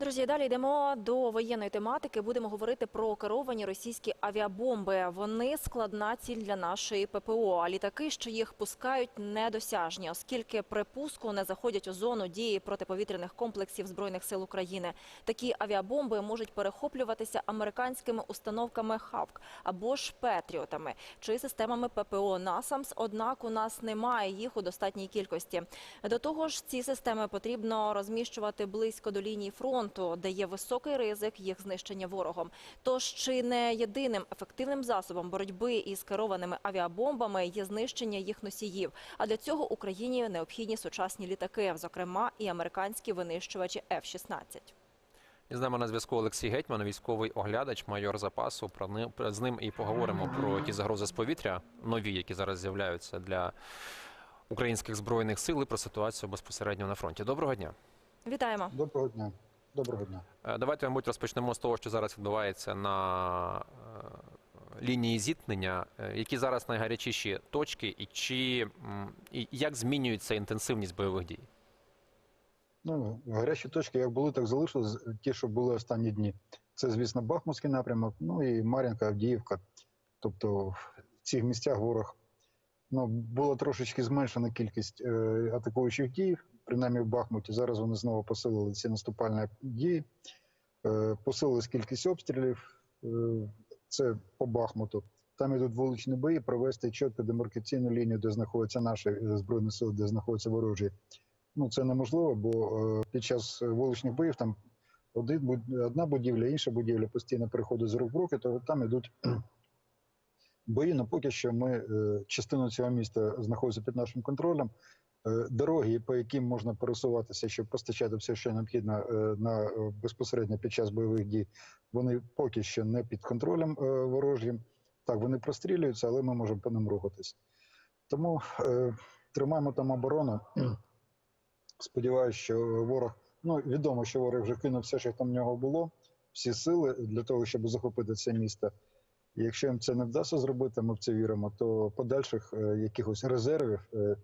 Друзі, далі йдемо до воєнної тематики. Будемо говорити про керовані російські авіабомби. Вони складна ціль для нашої ППО. А літаки, що їх пускають, недосяжні, оскільки при пуску не заходять у зону дії протиповітряних комплексів збройних сил України. Такі авіабомби можуть перехоплюватися американськими установками ХАВК або ж Петріотами чи системами ППО НАСАМС. Однак у нас немає їх у достатній кількості. До того ж, ці системи потрібно розміщувати близько до лінії фронту, де є високий ризик їх знищення ворогом. Тож чи не єдиним ефективним засобом боротьби із керованими авіабомбами є знищення їх носіїв. А для цього Україні необхідні сучасні літаки, зокрема і американські винищувачі F-16. І з нами на зв'язку Олексій Гетьман, військовий оглядач, майор запасу. Про ни- з ним і поговоримо про ті загрози з повітря, нові, які зараз з'являються для українських збройних сил, і про ситуацію безпосередньо на фронті. Доброго дня. Вітаємо. Доброго дня. Доброго дня. Е, Давайте, мабуть, розпочнемо з того, що зараз відбувається на е, лінії зіткнення. Е, Які зараз найгарячіші точки, і чи і як змінюється інтенсивність бойових дій? Ну, гарячі точки як були, так залишились. Ті, що були останні дні. Це, звісно, Бахмутський напрямок, ну і Мар'їнка, Авдіївка. Тобто в цих місцях ворог ну, була трошечки зменшена кількість е, атакуючих дій, принаймні в Бахмуті. Зараз вони знову посилили ці наступальні дії, е, посилилась кількість обстрілів. Е, це по Бахмуту. Там ідуть вуличні бої, провести чітко демаркаційну лінію, де знаходяться наші е, збройні сили, де знаходяться ворожі. Ну це неможливо, бо під час вуличних боїв там один одна будівля, інша будівля постійно переходить з рук в руки, то там ідуть бої. Ну поки що ми е, частину цього міста знаходиться під нашим контролем. Е, Дороги, по яким можна пересуватися, щоб постачати все, що необхідно е, на безпосередньо під час бойових дій, вони поки що не під контролем ворожим. Так, вони прострілюються, але ми можемо по ним рухатись. Тому е, тримаємо там оборону. Сподіваюся, що ворог, ну відомо, що ворог вже кинув все, що там в нього було, всі сили для того, щоб захопити це місто. І якщо їм це не вдасться зробити, ми в це віримо, то подальших е, якихось резервів, е, е,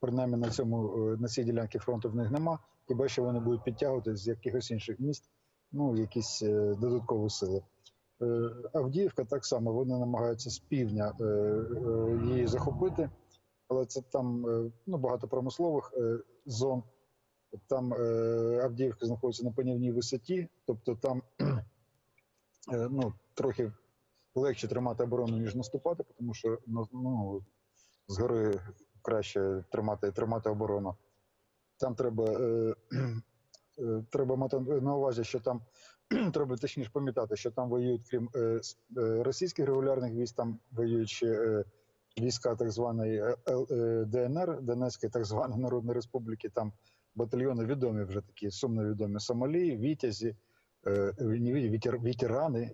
принаймні на цьому на цій ділянці фронту в них нема. Хіба що вони будуть підтягувати з якихось інших міст, ну якісь додаткові сили. Авдіївка так само вони намагаються з півдня її захопити, але це там ну, багато промислових зон. Там Авдіївка знаходиться на панівній висоті, тобто там ну, трохи легше тримати оборону, ніж наступати, тому що ну, ну, згори краще тримати, тримати оборону. Там треба, е, е, треба мати на увазі, що там треба точніше пам'ятати, що там воюють, крім е, е, російських регулярних військ, там воюють ще е, війська так званої е, ДНР, Донецької так званої Народної Республіки, там батальйони відомі вже такі сумно відомі Сомалі, Вітязі, вітер, ветерани,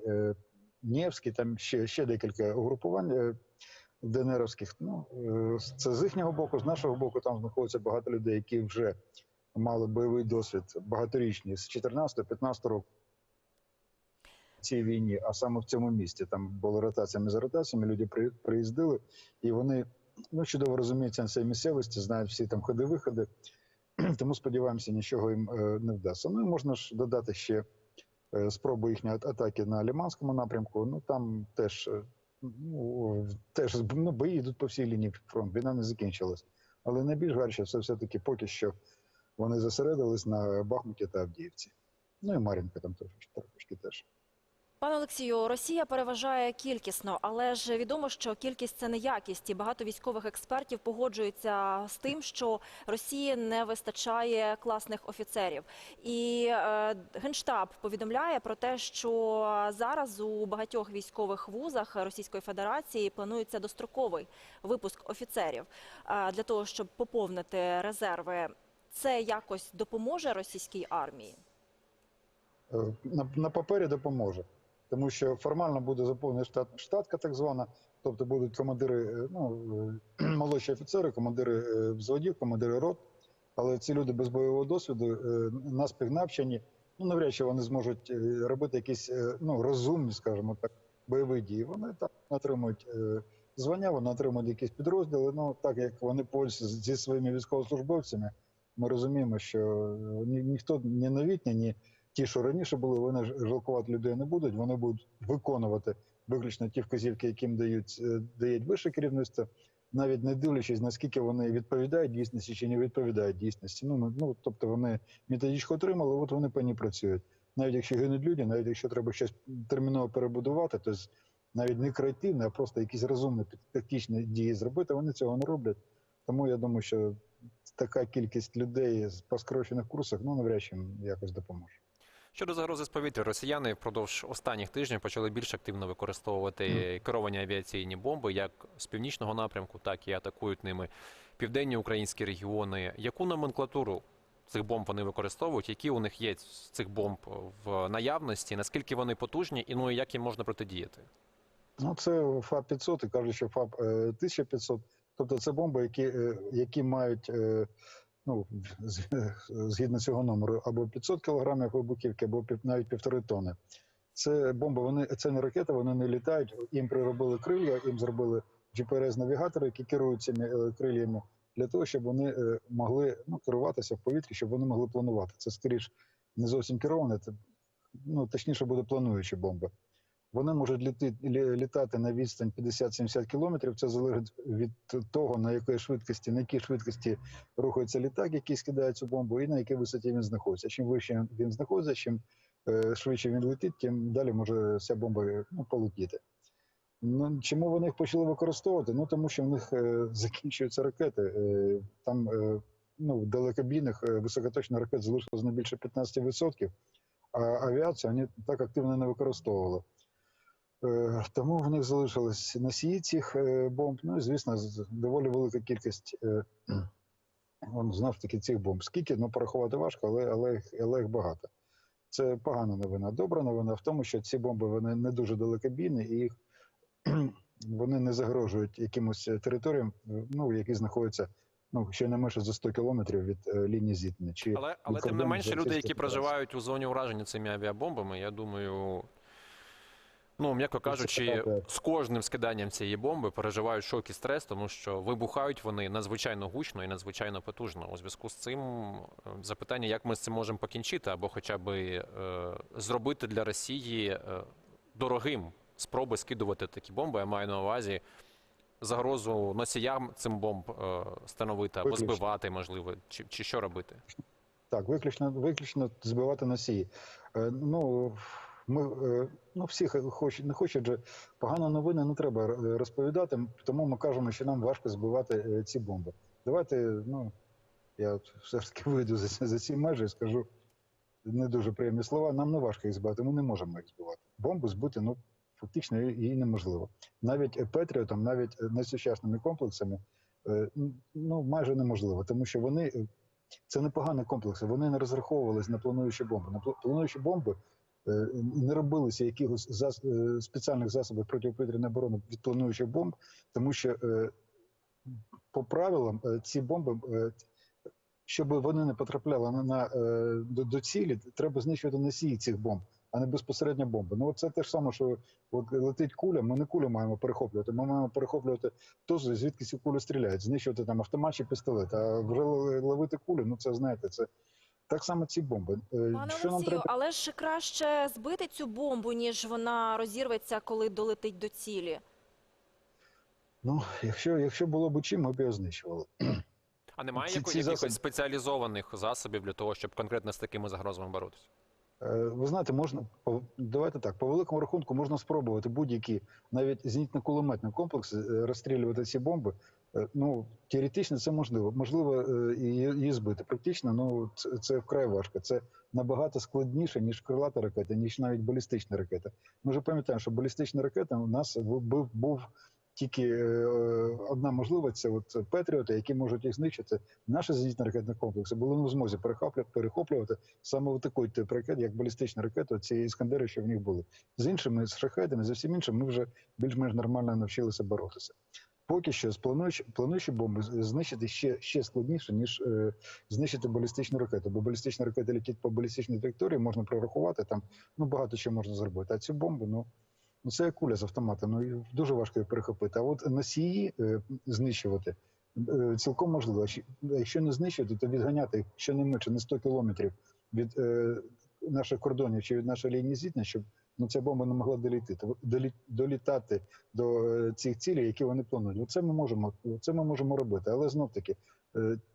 Нєвські, там ще, ще декілька угрупувань е, ДНРовських. Ну, е, це з їхнього боку, з нашого боку, там знаходиться багато людей, які вже мали бойовий досвід багаторічний з 14-15 року цій війні, а саме в цьому місті. Там були ротаціями за ротаціями, люди при- приїздили, і вони ну, чудово розуміються на цій місцевості, знають всі там ходи-виходи. Тому сподіваємося, нічого їм е, не вдасться. Ну і можна ж додати ще е, спробу їхньої атаки на Ліманському напрямку. Ну там теж, е, ну, теж ну, бої йдуть по всій лінії фронту. Війна не закінчилась. Але найбільш гаряче це все-таки поки що вони зосередились на Бахмуті та Авдіївці. Ну і Мар'їнка там трошечки теж. Пане Олексію, Росія переважає кількісно, але ж відомо, що кількість це не якість. І багато військових експертів погоджуються з тим, що Росії не вистачає класних офіцерів. І е, генштаб повідомляє про те, що зараз у багатьох військових вузах Російської Федерації планується достроковий випуск офіцерів е, для того, щоб поповнити резерви. Це якось допоможе російській армії? Е, на, на папері допоможе. Тому що формально буде заповнена штат, штатка, так звана, тобто будуть командири, е, ну, е, молодші офіцери, командири е, взводів, командири рот. Але ці люди без бойового досвіду, наспіх ну навряд чи вони зможуть робити якісь ну, розумні, скажімо так, бойові дії. Вони так отримують звання, вони отримують якісь підрозділи. Ну так як вони пользуються зі своїми військовослужбовцями, ми розуміємо, що ні, ніхто ні новітні, ні ті, що раніше були, вони жалкувати людей не будуть. Вони будуть виконувати виключно ті вказівки, яким дають е, дають вище керівництво, навіть не дивлячись, наскільки вони відповідають дійсності чи не відповідають дійсності. Ну, ну, тобто вони методичку отримали, от вони по ній працюють. Навіть якщо гинуть люди, навіть якщо треба щось терміново перебудувати, то навіть не креативне, а просто якісь розумні тактичні дії зробити, вони цього не роблять. Тому я думаю, що така кількість людей з- по скорочених курсах ну навряд чи якось допоможе. Щодо загрози з повітря, росіяни впродовж останніх тижнів почали більш активно використовувати керовані авіаційні бомби, як з північного напрямку, так і атакують ними південні українські регіони. Яку номенклатуру цих бомб вони використовують? Які у них є з цих бомб в наявності? Наскільки вони потужні, і ну і як їм можна протидіяти? Ну, це ФАП 500 і кажуть, що ФАП е, 1500. Тобто це бомби, які, е, які мають, е, ну, згідно цього номеру, або 500 кілограмів вибухівки, або навіть півтори тони. Це бомби, вони це не ракети, вони не літають. Їм приробили крилля, їм зробили GPS-навігатори, які керують цими е, крильями, для того, щоб вони е, могли ну, керуватися в повітрі, щоб вони могли планувати. Це скоріш не зовсім кероване, це ну, точніше буде плануючі бомби. Вони можуть літи, літати на відстань 50-70 кілометрів. Це залежить від того, на якій швидкості, на якій швидкості рухається літак, який скидає цю бомбу, і на якій висоті він знаходиться. Чим вище він знаходиться, чим е, швидше він летить, тим далі може ця бомба ну, полетіти. Ну, чому вони їх почали використовувати? Ну тому що в них е, закінчуються ракети. Е, там е, ну, в далекобійних е, високоточних ракет залишилось не більше 15%, а авіацію вони так активно не використовували. Е, Тому в них залишились носії цих е, бомб. Ну і звісно, доволі велика кількість е, знов таки цих бомб. Скільки ну порахувати важко, але, але, їх- але їх багато. Це погана новина. Добра новина в тому, що ці бомби вони не дуже далекобійні і їх вони не загрожують якимось територіям, ну які знаходяться ну щонайменше за 100 кілометрів від е, лінії зіткнення. Чи Але, але тим не менше, люди, які проживають у зоні ураження цими авіабомбами, я думаю, ну м'яко кажучи, з кожним скиданням цієї бомби переживають шок і стрес, тому що вибухають вони надзвичайно гучно і надзвичайно потужно. У зв'язку з цим е, запитання, як ми з цим можемо покінчити, або хоча б е, зробити для Росії е, дорогим спроби скидувати такі бомби. Я маю на увазі. Загрозу носіям цим бомб е, становити або Виключно. збивати, можливо, чи, чи що робити? Так, виключно, виключно збивати носії. Е, ну, ми, е, ну, всі хочуть, не хочуть же. Погано новини не треба е, розповідати, тому ми кажемо, що нам важко збивати е, ці бомби. Давайте, ну, я все ж таки вийду за, за ці межі і скажу не дуже приємні слова. Нам не важко їх збивати, ми не можемо їх збивати. Бомбу збити, ну, фактично її неможливо. Навіть Петріотом, навіть найсучасними комплексами, ну, майже неможливо, тому що вони це непогані комплекси. Вони не розраховувалися на плануючі бомби. На плануючі бомби не робилися якихось зас, е, спеціальних засобів протиповітряної оборони від плануючих бомб, тому що е, по правилам е, ці бомби. е, щоб вони не потрапляли на, на е, до, до цілі, треба знищувати носії цих бомб, а не безпосередньо бомби. Ну, це те ж саме, що от летить куля, ми не кулю маємо перехоплювати. Ми маємо перехоплювати то, звідки ці кулі стріляють, знищувати там автомат чи пістолет. А вже ловити кулю, ну це знаєте, це так само ці бомби. Е, Пане що нам Олексію, треба? але ж краще збити цю бомбу, ніж вона розірветься, коли долетить до цілі. Ну, якщо, якщо було б чим, ми б його знищували. А немає Ці- яко- ці якихось засоб... спеціалізованих засобів для того, щоб конкретно з такими загрозами боротися? Е, Ви знаєте, можна давайте так. По великому рахунку можна спробувати будь-які навіть зенітно-кулеметні комплекси е, розстрілювати ці бомби. Е, Ну теоретично це можливо. Можливо її збити. Практично, ну це, вкрай важко. Це набагато складніше ніж крилата ракета, ніж навіть балістична ракета. Ми ж пам'ятаємо, що балістична ракета у нас був тільки е, одна можливість це от Петріоти, які можуть їх знищити. Наші зенітно-ракетні комплекси були не в змозі перехоплювати саме от такий тип ракет, як балістична ракета, ці іскандери, що в них були. З іншими, з шахедами, з усім іншим, ми вже більш-менш нормально навчилися боротися. Поки що з плануючі, плануючі бомби знищити ще, ще складніше, ніж е, знищити балістичну ракету. Бо балістична ракета летить по балістичній траєкторії, можна прорахувати там, ну багато чого можна зробити. А цю бомбу, ну Ну це як куля з автомата. Ну дуже важко її перехопити. А от носії е, знищувати е, цілком можливо. Якщо не знищувати, то відганяти щонайменше на 100 кілометрів від е, наших кордонів чи від нашої лінії зіткнення, щоб ну, ця бомба не могла доліти, долі, долітати до цих цілей, які вони планують. Оце ми можемо, це ми можемо робити. Але знов таки,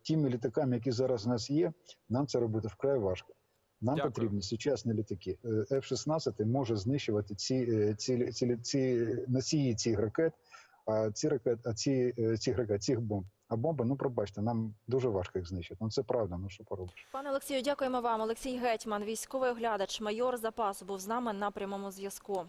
тими літаками, які зараз у нас є, нам це робити вкрай важко. Нам Дякую. потрібні сучасні літаки. Е, F-16 може знищувати ці, е, ці, ці, ці носії цих ракет, а ці ракет, а ці, ці ракет, цих бомб. А бомби, ну пробачте, нам дуже важко їх знищити. Ну це правда, ну що поробиш. Пане Олексію, дякуємо вам. Олексій Гетьман, військовий оглядач, майор запасу, був з нами на прямому зв'язку.